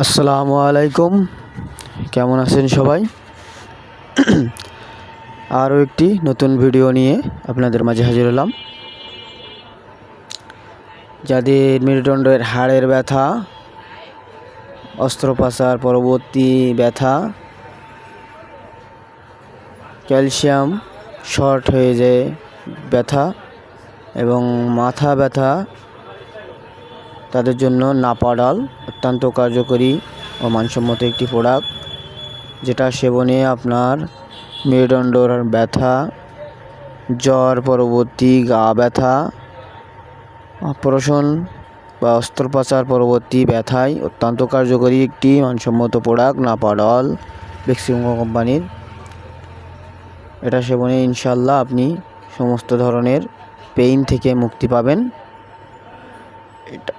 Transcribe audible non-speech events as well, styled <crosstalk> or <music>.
আসসালামু আলাইকুম। কেমন আছেন সবাই? <clears throat> আরও একটি নতুন ভিডিও নিয়ে আপনাদের মাঝে হাজির হলাম। যাদের মেরুদণ্ডের হাড়ের ব্যথা, অস্ত্রোপচার পরবর্তী ব্যথা, ক্যালসিয়াম শর্ট হয়ে যায় ব্যথা এবং মাথা ব্যথা তাদের জন্য নাপাডাল অত্যন্ত কার্যকরী ও মানসম্মত একটি প্রোডাক্ট, যেটা সেবনে আপনার মেরুদণ্ডর ব্যথা, জ্বর পরবর্তী গা ব্যথা, অপারেশন বা অস্ত্রোপচার পরবর্তী ব্যথায় অত্যন্ত কার্যকরী একটি মানসম্মত প্রোডাক্ট নাপাডল বেক্সিমো কোম্পানির। এটা সেবনে ইনশাল্লাহ আপনি সমস্ত ধরনের পেইন থেকে মুক্তি পাবেন। এটা